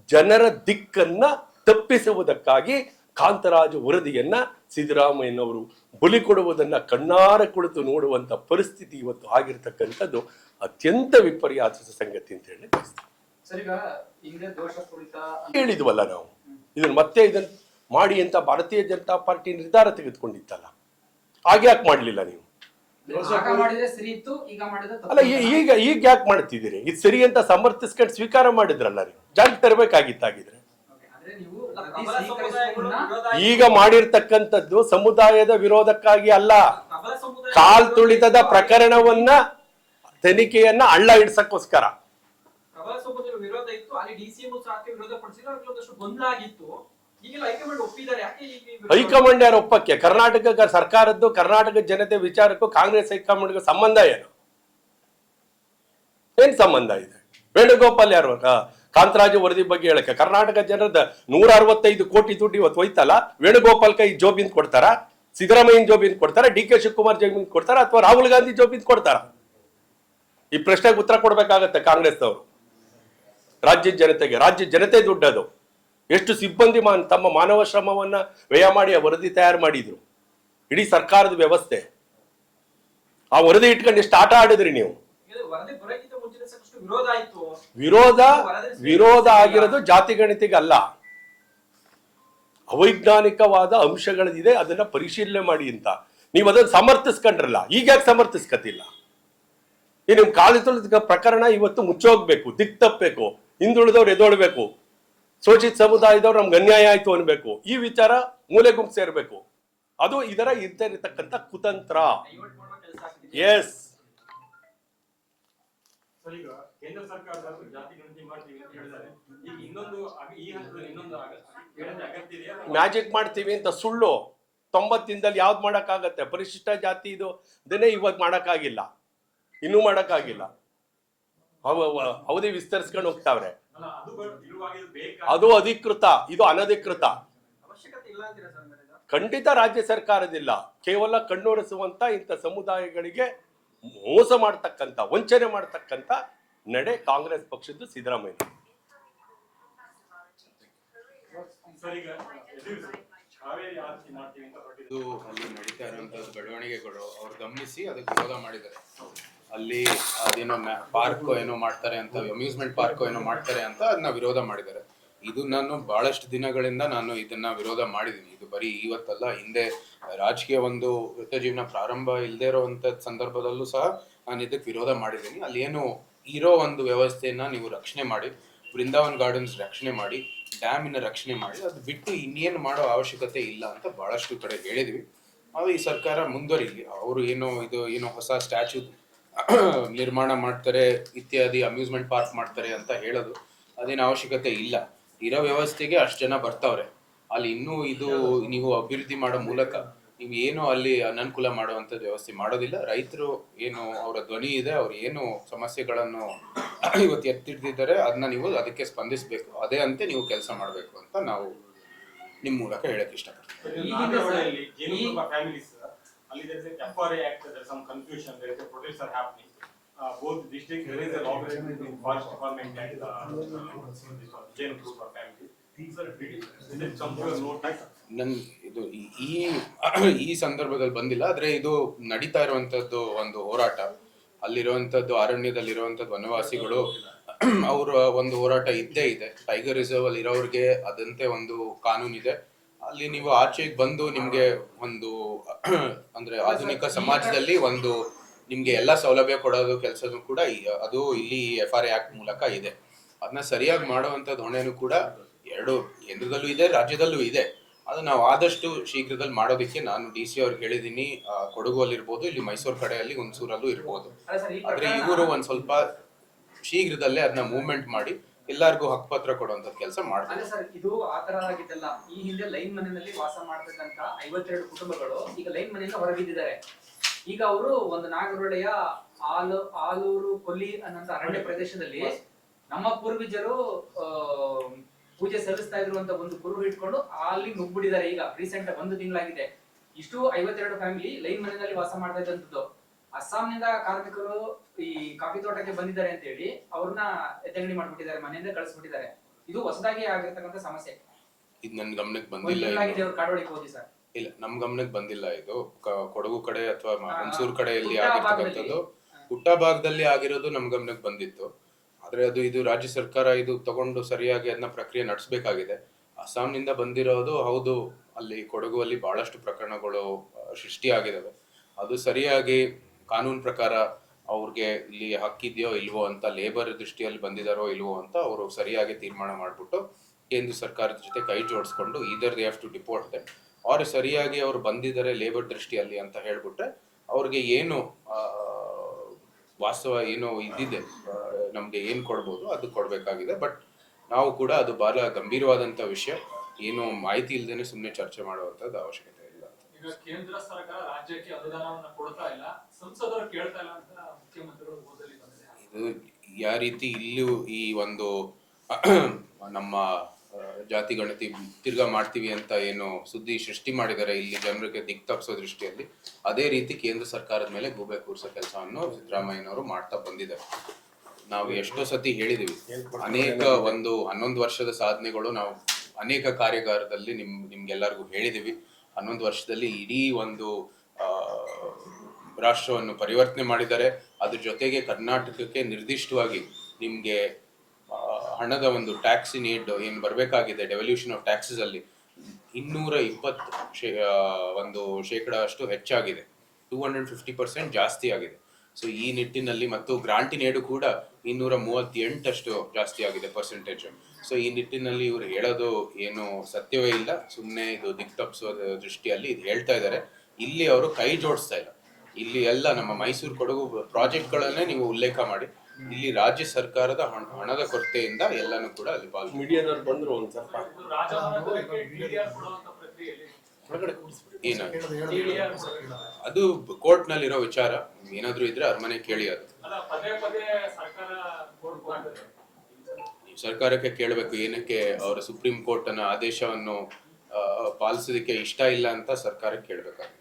ಜನರ ದಿಕ್ಕನ್ನು ತಪ್ಪಿಸುವುದಕ್ಕಾಗಿ ಕಾಂತರಾಜು ವರದಿಯನ್ನ ಸಿದ್ದರಾಮಯ್ಯನವರು ಬಲಿ ಕೊಡುವುದನ್ನ ಕಣ್ಣಾರ ಕುಳಿತು ನೋಡುವಂತ ಪರಿಸ್ಥಿತಿ ಇವತ್ತು ಆಗಿರ್ತಕ್ಕಂಥದ್ದು ಅತ್ಯಂತ ವಿಪರ್ಯಾಸದ ಸಂಗತಿ ಅಂತ ಹೇಳಿ ಸರ್ ಈಗ ಹಿಂದೆ ದೋಷಪೂರಿತ ಹೇಳಿದ್ವಲ್ಲ ನಾವು. ಇದನ್ನ ಮತ್ತೆ ಇದನ್ ಮಾಡಿ ಅಂತ ಭಾರತೀಯ ಜನತಾ ಪಾರ್ಟಿ ನಿರ್ಧಾರ ತೆಗೆದುಕೊಂಡಿತ್ತಲ್ಲ. ಹಾಗೆ ಯಾಕೆ ಮಾಡಲಿಲ್ಲ ನೀವು? ಆಗ ಮಾಡಿದ್ರೆ ಸರಿ ಇತ್ತು ಈಗ ಮಾಡಿದ್ರೆ ತಪ್ಪು ಅಲ್ಲ ಈಗ ಈಗ ಯಾಕೆ ಮಾಡ್ತಿದ್ದೀರಿ? ಇದು ಸರಿ ಅಂತ ಸಮರ್ಥಿಸ್ಕೊಂಡು ಸ್ವೀಕಾರ ಮಾಡಿದ್ರಲ್ಲ ನೀವು. ಜಾರಿಗೆ ತರಬೇಕಾಗಿತ್ತಾಗಿದ್ರೆ. ಈಗ ಮಾಡಿರ್ತಕ್ಕಂಥದ್ದು ಸಮುದಾಯದ ವಿರೋಧಕ್ಕಾಗಿ ಅಲ್ಲ. ಕಾಲ್ ತುಳಿತದ ಪ್ರಕರಣವನ್ನ ತನಿಖೆಯನ್ನ ಅಳ್ಳ ಇಡ್ಸಕ್ಕೋಸ್ಕರ ಹೈಕಮಾಂಡ್ ಒಪ್ಪಿದ್ದಾರೆ. ಯಾಕೆ ಈ ವಿರೋಧ? ಯಾರು ಒಪ್ಪಕ್ಕೆ? ಕರ್ನಾಟಕ ಸರ್ಕಾರದ್ದು ಕರ್ನಾಟಕ ಜನತೆ ವಿಚಾರಕ್ಕೂ ಕಾಂಗ್ರೆಸ್ ಹೈಕಮಾಂಡ್ಗೂ ಸಂಬಂಧ ಏನು? ಏನ್ ಸಂಬಂಧ ಇದೆ? ವೇಣುಗೋಪಾಲ್ ಯಾರು? ಕಾಂತರಾಜು ವರದಿ ಬಗ್ಗೆ ಹೇಳಕ್ಕೆ. ಕರ್ನಾಟಕ ಜನರದ ನೂರ ಅರವತ್ತೈದು ಕೋಟಿ ದುಡ್ಡು ಇವತ್ತು ಹೋಯ್ತಲ್ಲ? ವೇಣುಗೋಪಾಲ್ ಕೈ ಜೋಬಿಂದ್ ಕೊಡ್ತಾರ? ಸಿದ್ದರಾಮಯ್ಯನ್ ಜೋಬಿಂದ ಕೊಡ್ತಾರ? ಡಿ ಕೆ ಶಿವಕುಮಾರ್ ಜೋಬಿಂದ ಕೊಡ್ತಾರ? ಅಥವಾ ರಾಹುಲ್ ಗಾಂಧಿ ಜೋಬಿಂದ್ ಕೊಡ್ತಾರ? ಈ ಪ್ರಶ್ನೆಗೆ ಉತ್ತರ ಕೊಡ್ಬೇಕಾಗತ್ತೆ ಕಾಂಗ್ರೆಸ್ನವರು. ರಾಜ್ಯ ಜನತೆಗೆ. ರಾಜ್ಯ ಜನತೆ ದುಡ್ಡದು. ಎಷ್ಟು ಸಿಬ್ಬಂದಿ ಮಾನ್ ತಮ್ಮ ಮಾನವ ಶ್ರಮವನ್ನ ವ್ಯಯ ಮಾಡಿ ಆ ವರದಿ ತಯಾರು ಮಾಡಿದ್ರು. ಇಡೀ ಸರ್ಕಾರದ ವ್ಯವಸ್ಥೆ. ಆ ವರದಿ ಇಟ್ಕೊಂಡು ಎಷ್ಟು ಆಟ ಆಡಿದ್ರಿ ನೀವು? ವಿರೋಧ ಆಯ್ತು. ವಿರೋಧ ವಿರೋಧ ಆಗಿರೋದು ಜಾತಿ ಗಣಿತಿಗಲ್ಲ. ಅವೈಜ್ಞಾನಿಕವಾದ ಅಂಶಗಳಿದೆ ಅದನ್ನ ಪರಿಶೀಲನೆ ಮಾಡಿ ಅಂತ. ನೀವು ಅದನ್ನ ಸಮರ್ಥಿಸ್ಕೊಂಡ್ರಲ್ಲ ಈಗ ಯಾಕೆ ಸಮರ್ಥಿಸ್ಕತಿಲ್ಲ? ಈ ನಿಮ್ ಕಾಲಿ ತುಳಿದ ಪ್ರಕರಣ ಇವತ್ತು ಮುಚ್ಚೋಗ್ಬೇಕು ದಿಕ್ ತಪ್ಪಬೇಕು ಹಿಂದುಳಿದವ್ರು ಎದೊಳ್ಬೇಕು ಶೋಷಿತ ಸಮುದಾಯದವ್ರು ನಮ್ಗೆ ಅನ್ಯಾಯ ಆಯ್ತು ಅನ್ಬೇಕು ಈ ವಿಚಾರ ಮೂಲೆ ಗುಂಪು ಸೇರ್ಬೇಕು. ಅದು ಇದರ ಇರ್ತಕ್ಕಂಥ ಕುತಂತ್ರ. ಎಸ್ ಸರ್ ಈಗ ಕೇಂದ್ರ ಸರ್ಕಾರದವರು ಜಾತಿ ಗಣತಿ ಮಾಡ್ತೀವಿ ಅಂತ ಹೇಳಿದ್ದಾರೆ. ಈಗ ಇನ್ನೊಂದು ಈ ಹಂತದಲ್ಲಿ ಇನ್ನೊಂದು ಅಗತ್ಯ ಇದೆಯಾ ಮ್ಯಾಜಿಕ್ ಮಾಡ್ತೀವಿ ಅಂತ ಸುಳ್ಳು. ತೊಂಬತ್ತಿಂದಲ್ಲಿ ಯಾವ್ದು ಮಾಡೋಕ್ಕಾಗತ್ತೆ? ಪರಿಶಿಷ್ಟ ಜಾತಿ ಇದು. ಇದನ್ನೇ ಇವಾಗ ಮಾಡೋಕ್ಕಾಗಿಲ್ಲ. ಇನ್ನೂ ಮಾಡೋಕ್ಕಾಗಿಲ್ಲ. ಅವ ಅವ- ಅವಧಿ ವಿಸ್ತರಿಸ್ಕೊಂಡು ಹೋಗ್ತಾವ್ರೆ. ಅದು ಅಧಿಕೃತ. ಇದು ಅನಧಿಕೃತ? ಖಂಡಿತ ರಾಜ್ಯ ಸರ್ಕಾರದಿಲ್ಲ. ಕೇವಲ ಕಣ್ಣೊರೆಸುವಂತ ಇಂಥ ಸಮುದಾಯಗಳಿಗೆ ಮೋಸ ಮಾಡ್ತಕ್ಕಂಥ, ವಂಚನೆ ಮಾಡ್ತಕ್ಕಂಥ ನಡೆ ಕಾಂಗ್ರೆಸ್ ಪಕ್ಷದ್ದು ಸಿದ್ದರಾಮಯ್ಯ. ಅಲ್ಲಿ ನಡೀತಾ ಇರುವಂತದ್ದು ಬೆಳವಣಿಗೆಗಳು, ಅವ್ರು ಗಮನಿಸಿ ಅದಕ್ಕೆ ವಿರೋಧ ಮಾಡಿದ್ದಾರೆ. ಅಲ್ಲಿ ಅದೇನೋ ಪಾರ್ಕ್ ಏನೋ ಮಾಡ್ತಾರೆ ಅಂತ, ಅಮ್ಯೂಸ್ಮೆಂಟ್ ಪಾರ್ಕ್ ಏನೋ ಮಾಡ್ತಾರೆ ಅಂತ ಅದನ್ನ ವಿರೋಧ ಮಾಡಿದ್ದಾರೆ. ಇದು ನಾನು ಬಹಳಷ್ಟು ದಿನಗಳಿಂದ ನಾನು ಇದನ್ನ ವಿರೋಧ ಮಾಡಿದ್ದೀನಿ. ಇದು ಬರೀ ಇವತ್ತಲ್ಲ, ಹಿಂದೆ ರಾಜಕೀಯ ಒಂದು ವೃತ್ತ ಜೀವನ ಪ್ರಾರಂಭ ಇಲ್ಲದೆ ಇರೋವಂಥ ಸಂದರ್ಭದಲ್ಲೂ ಸಹ ನಾನು ಇದಕ್ಕೆ ವಿರೋಧ ಮಾಡಿದ್ದೀನಿ. ಅಲ್ಲಿ ಏನು ಇರೋ ಒಂದು ವ್ಯವಸ್ಥೆಯನ್ನ ನೀವು ರಕ್ಷಣೆ ಮಾಡಿ ಬೃಂದಾವನ್ ಗಾರ್ಡನ್ಸ್ ರಕ್ಷಣೆ ಮಾಡಿ, ಡ್ಯಾಮಿನ ರಕ್ಷಣೆ ಮಾಡಿ, ಅದು ಬಿಟ್ಟು ಇನ್ನೇನು ಮಾಡೋ ಅವಶ್ಯಕತೆ ಇಲ್ಲ ಅಂತ ಬಹಳಷ್ಟು ಕಡೆ ಹೇಳಿದ್ವಿ. ಅದು ಈ ಸರ್ಕಾರ ಮುಂದುವರಿಲಿ. ಅವರು ಏನೋ ಇದು, ಏನೋ ಹೊಸ ಸ್ಟ್ಯಾಚ್ಯೂ ನಿರ್ಮಾಣ ಮಾಡ್ತಾರೆ, ಇತ್ಯಾದಿ ಅಮ್ಯೂಸ್ಮೆಂಟ್ ಪಾರ್ಕ್ ಮಾಡ್ತಾರೆ ಅಂತ ಹೇಳೋದು ಅದೇನು ಅವಶ್ಯಕತೆ ಇಲ್ಲ. ಇರೋ ವ್ಯವಸ್ಥೆಗೆ ಅಷ್ಟು ಜನ ಬರ್ತಾವ್ರೆ. ಅಲ್ಲಿ ಇನ್ನೂ ಇದು ನೀವು ಅಭಿವೃದ್ಧಿ ಮಾಡೋ ಮೂಲಕ ನೀವು ಏನು ಅಲ್ಲಿ ಅನನುಕೂಲ ಮಾಡುವಂಥದ್ದು ವ್ಯವಸ್ಥೆ ಮಾಡೋದಿಲ್ಲ. ರೈತರು ಏನು ಅವರ ಧ್ವನಿ ಇದೆ ಅವ್ರು ಏನು ಸಮಸ್ಯೆಗಳನ್ನು ಇವತ್ತು ಎತ್ತಿಡ್ದಿದ್ದಾರೆ ಅದನ್ನ ನೀವು ಅದಕ್ಕೆ ಸ್ಪಂದಿಸಬೇಕು. ಅದೇ ಅಂತೆ ನೀವು ಕೆಲಸ ಮಾಡಬೇಕು ಅಂತ ನಾವು ನಿಮ್ಮ ಮೂಲಕ ಹೇಳಕ್ ಇಷ್ಟಪಡ್ತೀನಿ uh, both district there is an operation first department and uh, uh, this one, Jain group of families. ಇದು ಈ ಈ ಸಂದರ್ಭದಲ್ಲಿ ಬಂದಿಲ್ಲ ಆದ್ರೆ ಇದು ನಡೀತಾ ಇರುವಂತದ್ದು ಒಂದು ಹೋರಾಟ. ಅಲ್ಲಿರುವಂತದ್ದು ಅರಣ್ಯದಲ್ಲಿ ಇರುವಂತದ್ದು ವನವಾಸಿಗಳು ಅವರ ಒಂದು ಹೋರಾಟ ಇದ್ದೇ ಇದೆ. ಟೈಗರ್ ರಿಸರ್ವ್ ಅಲ್ಲಿ ಇರೋರಿಗೆ ಅದಂತೆ ಒಂದು ಕಾನೂನು ಇದೆ. ಅಲ್ಲಿ ನೀವು ಆಚೆಗೆ ಬಂದು ನಿಮ್ಗೆ ಒಂದು ಅಂದ್ರೆ ಆಧುನಿಕ ಸಮಾಜದಲ್ಲಿ ಒಂದು ನಿಮ್ಗೆ ಎಲ್ಲ ಸೌಲಭ್ಯ ಕೊಡೋದು ಕೆಲಸನೂ ಕೂಡ ಅದು ಇಲ್ಲಿ ಎಫ್ ಆರ್ ಎ ಆಕ್ಟ್ ಮೂಲಕ ಇದೆ. ಅದನ್ನ ಸರಿಯಾಗಿ ಮಾಡುವಂಥದ್ದು ಹೊಣೆನೂ ಕೂಡ ಎರಡು ಕೇಂದ್ರದಲ್ಲೂ ಇದೆ ರಾಜ್ಯದಲ್ಲೂ ಇದೆ. ಅದು ನಾವು ಆದಷ್ಟು ಶೀಘ್ರದಲ್ಲಿ ಮಾಡೋದಕ್ಕೆ ನಾನು ಡಿ ಸಿ ಅವ್ರಿಗೆ ಹೇಳಿದ್ದೀನಿ ಆ, ಕೊಡಗು ಅಲ್ಲಿ ಇರ್ಬೋದು ಇಲ್ಲಿ ಮೈಸೂರು ಕಡೆಯಲ್ಲಿ ಹುಣಸೂರಲ್ಲೂ ಇರ್ಬೋದು. ಆದರೆ ಇವರು ಒಂದ್ ಸ್ವಲ್ಪ ಶೀಘ್ರದಲ್ಲೇ ಅದನ್ನ ಮೂವ್ಮೆಂಟ್ ಮಾಡಿ ಎಲ್ಲರಿಗೂ ಹಕ್ಕುಪತ್ರ ಕೊಡುವಂತ ಕೆಲಸ ಮಾಡ್ತಾರೆ. ಸರ್ ಇದು ಆತರ ಆಗಿದ್ದಲ್ಲ. ಈ ಹಿಂದೆ ಲೈನ್ ಮನೆಯಲ್ಲಿ ವಾಸ ಮಾಡ್ತಕ್ಕಂತ ಐವತ್ತೆರಡು ಕುಟುಂಬಗಳು ಈಗ ಲೈನ್ ಮನೆಯಿಂದ ಹೊರಬಿದ್ದಿದ್ದಾರೆ. ಈಗ ಅವರು ಒಂದು ನಾಗರೊಳೆಯ ಆಲು ಆಲೂರು ಕೊಲ್ಲಿ ಅನ್ನೋ ಅರಣ್ಯ ಪ್ರದೇಶದಲ್ಲಿ ನಮ್ಮ ಪೂರ್ವಜರು ಪೂಜೆ ಸಲ್ಲಿಸ್ತಾ ಇರುವಂತ ಒಂದು ಗುರು ಇಟ್ಕೊಂಡು ಅಲ್ಲಿ ನುಗ್ಬಿಟ್ಟಿದ್ದಾರೆ ಈಗ ರೀಸೆಂಟ್ ಒಂದು ತಿಂಗಳಾಗಿದೆ. ಇಷ್ಟು ಐವತ್ತೆರಡು ಫ್ಯಾಮಿಲಿ ಲೈನ್ ಮನೆಯಲ್ಲಿ ವಾಸ ಮಾಡ್ತಾ ಇದ್ದಂಥದ್ದು. ಅಸ್ಸಾಂನಿಂದ ಕಾರ್ಮಿಕರು ಈ ಕಾಫಿ ತೋಟಕ್ಕೆ ಬಂದಿದ್ದಾರೆ ಅಂತ ಹೇಳಿ ಅವ್ರನ್ನ ಎತ್ತಂಗಡಿ ಮಾಡ್ಬಿಟ್ಟಿದ್ದಾರೆ ಮನೆಯಿಂದ ಕಳಿಸ್ಬಿಟ್ಟಿದ್ದಾರೆ. ಇದು ಹೊಸದಾಗಿ ಆಗಿರ್ತಕ್ಕಂಥ ಸಮಸ್ಯೆ. ಇದು ನನ್ನ ಗಮನಕ್ಕೆ ಬಂದಿಲ್ಲ ಕಾಡೋಳಿಗೆ ಹೋಗಿ ಸರ್. ಇಲ್ಲ ನಮ್ ಗಮನಕ್ಕೆ ಬಂದಿಲ್ಲ ಇದು. ಕ- ಕೊಡಗು ಕಡೆ ಅಥವಾ ಮೈಸೂರು ಮನ್ಸೂರ್ ಕಡೆಯಲ್ಲಿ ಹುಟ್ಟ ಆಗಿರ್ತಕ್ಕಂಥದ್ದು. ಹುಟ್ಟ ಭಾಗದಲ್ಲಿ ಆಗಿರೋದು ನಮ್ ಗಮನಕ್ಕೆ ಬಂದಿತ್ತು. ಆದ್ರೆ ಅದು ಇದು ರಾಜ್ಯ ಸರ್ಕಾರ ಇದು ತಗೊಂಡು ಸರಿಯಾಗಿ ಅದನ್ನ ಪ್ರಕ್ರಿಯೆ ನಡೆಸಬೇಕಾಗಿದೆ. ಅಸ್ಸಾಂನಿಂದ ಬಂದಿರೋದು ಹೌದು ಅಲ್ಲಿ ಕೊಡಗುವಲ್ಲಿ ಬಹಳಷ್ಟು ಪ್ರಕರಣಗಳು ಆ, ಅದು ಸರಿಯಾಗಿ ಕಾನೂನು ಪ್ರಕಾರ ಅವ್ರಿಗೆ ಇಲ್ಲಿ ಹಕ್ಕಿದೆಯೋ ಇಲ್ವೋ ಅಂತ ಲೇಬರ್ ದೃಷ್ಟಿಯಲ್ಲಿ ಬಂದಿದಾರೋ ಇಲ್ವೋ ಅಂತ ಅವರು ಸರಿಯಾಗಿ ತೀರ್ಮಾನ ಮಾಡಿಬಿಟ್ಟು ಕೇಂದ್ರ ಸರ್ಕಾರದ ಜೊತೆ ಕೈ ಜೋಡಿಸ್ಕೊಂಡು ಇದರ್ they have to deport them ಅವ್ರು ಸರಿಯಾಗಿ ಅವ್ರು ಬಂದಿದ್ದಾರೆ ಲೇಬರ್ ದೃಷ್ಟಿಯಲ್ಲಿ ಅಂತ ಹೇಳ್ಬಿಟ್ರೆ ಅವ್ರಿಗೆ ಏನು ವಾಸ್ತವ ಏನೋ ಇದ್ದಿದೆ ನಮಗೆ ಏನು ಕೊಡ್ಬೋದು ಅದು ಕೊಡಬೇಕಾಗಿದೆ. ಬಟ್ ನಾವು ಕೂಡ ಅದು ಬಹಳ ಗಂಭೀರವಾದಂಥ ವಿಷಯ. ಏನು ಮಾಹಿತಿ ಇಲ್ಲದೇನೆ ಸುಮ್ಮನೆ ಚರ್ಚೆ ಮಾಡುವಂಥದ್ದು ಅವಶ್ಯಕತೆ ಇಲ್ಲ ಈಗ ಕೇಂದ್ರ ಸರ್ಕಾರ ರಾಜ್ಯಕ್ಕೆ ಅನುದಾನವನ್ನು ಕೊಡ್ತಾ ಇಲ್ಲ. ಸಂಸದರು ಕೇಳ್ತಾ ಇಲ್ಲ ಅಂತ ಮುಖ್ಯಮಂತ್ರಿಗಳು ಇದು ಯಾವ ರೀತಿ ಇಲ್ಲೂ ಈ ಒಂದು ನಮ್ಮ ಜಾತಿ ಗಣತಿ ತಿರ್ಗಾ ಮಾಡ್ತೀವಿ ಅಂತ ಏನು ಸುದ್ದಿ ಸೃಷ್ಟಿ ಮಾಡಿದ್ದಾರೆ, ಇಲ್ಲಿ ಜನರಿಗೆ ದಿಕ್ ತಪ್ಪಿಸೋ ದೃಷ್ಟಿಯಲ್ಲಿ. ಅದೇ ರೀತಿ ಕೇಂದ್ರ ಸರ್ಕಾರದ ಮೇಲೆ ಗೂಬೆ ಕೂರಿಸೋ ಕೆಲಸವನ್ನು ಸಿದ್ದರಾಮಯ್ಯನವರು ಮಾಡ್ತಾ ಬಂದಿದ್ದಾರೆ. ನಾವು ಎಷ್ಟೋ ಸತಿ ಹೇಳಿದೀವಿ, ಅನೇಕ ಒಂದು ಹನ್ನೊಂದು ವರ್ಷದ ಸಾಧನೆಗಳು ನಾವು ಅನೇಕ ಕಾರ್ಯಾಗಾರದಲ್ಲಿ ನಿಮ್, ನಿಮ್ಗೆಲ್ಲರಿಗೂ ಹೇಳಿದೀವಿ. ಹನ್ನೊಂದು ವರ್ಷದಲ್ಲಿ ಇಡೀ ಒಂದು ರಾಷ್ಟ್ರವನ್ನು ಪರಿವರ್ತನೆ ಮಾಡಿದ್ದಾರೆ. ಅದ್ರ ಜೊತೆಗೆ ಕರ್ನಾಟಕಕ್ಕೆ ನಿರ್ದಿಷ್ಟವಾಗಿ ನಿಮ್ಗೆ ಹಣದ ಒಂದು ಟ್ಯಾಕ್ಸ್ ನೀಡ್ ಏನು ಬರಬೇಕಾಗಿದೆ? ಡೆವಲ್ಯೂಷನ್ ಆಫ್ ಟ್ಯಾಕ್ಸಸ್ ಅಲ್ಲಿ ಇನ್ನೂರ ಇಪ್ಪತ್ತು ಶೇ ಒಂದು ಶೇಕಡ ಅಷ್ಟು ಹೆಚ್ಚಾಗಿದೆ. ಟೂ ಹಂಡ್ರೆಡ್ ಫಿಫ್ಟಿ ಪರ್ಸೆಂಟ್ ಜಾಸ್ತಿ ಆಗಿದೆ. ಸೊ ಈ ನಿಟ್ಟಿನಲ್ಲಿ ಮತ್ತು ಗ್ರಾಂಟಿನೇಡು ಕೂಡ ಇನ್ನೂರ ಮೂವತ್ತೆಂಟಷ್ಟು ಜಾಸ್ತಿ ಆಗಿದೆ ಪರ್ಸೆಂಟೇಜ್ ಸೊ ಈ ನಿಟ್ಟಿನಲ್ಲಿ ಇವರು ಹೇಳೋದು ಏನು ಸತ್ಯವೇ ಇಲ್ಲ. ಸುಮ್ಮನೆ ಇದು ದಿಕ್ ತಪ್ಪಿಸೋ ದೃಷ್ಟಿಯಲ್ಲಿ ಇದು ಹೇಳ್ತಾ ಇದ್ದಾರೆ ಇಲ್ಲಿ ಅವರು ಕೈ ಜೋಡಿಸ್ತಾ ಇಲ್ಲ. ಇಲ್ಲಿ ಎಲ್ಲ ನಮ್ಮ ಮೈಸೂರು ಕೊಡಗು ಪ್ರಾಜೆಕ್ಟ್ಗಳನ್ನೇ ನೀವು ಉಲ್ಲೇಖ ಮಾಡಿ. ಇಲ್ಲಿ ರಾಜ್ಯ ಸರ್ಕಾರದ ಹಣ- ಹಣದ ಕೊರತೆಯಿಂದ ಎಲ್ಲನೂ ಕೂಡ ಅಲ್ಲಿ ಪಾಲ್ಗೊಂಡು ಮೀಡಿಯಾದವ್ರು ಬಂದ್ರು ಒಂದ್ ಸ್ವಲ್ಪ. ಏನ ಅದು ಕೋರ್ಟ್ ನಲ್ಲಿರೋ ವಿಚಾರ ಏನಾದ್ರೂ ಇದ್ರೆ ಅರಮನೆ ಕೇಳಿ ಅದು. ಅಲ್ಲ ಪದೇ ಪದೇ ಸರ್ಕಾರ ಕೋರ್ಟ್ ಮಾಡ್ತಾರೆ ನೀವು ಸರ್ಕಾರಕ್ಕೆ ಕೇಳಬೇಕು ಏನಕ್ಕೆ ಅವರ ಸುಪ್ರೀಂ ಕೋರ್ಟ್ ಅನ್ನ ಆದೇಶವನ್ನು ಆ, ಪಾಲಿಸೋದಕ್ಕೆ ಇಷ್ಟ ಇಲ್ಲ ಅಂತ ಸರ್ಕಾರಕ್ಕೆ ಕೇಳಬೇಕಾಗುತ್ತೆ.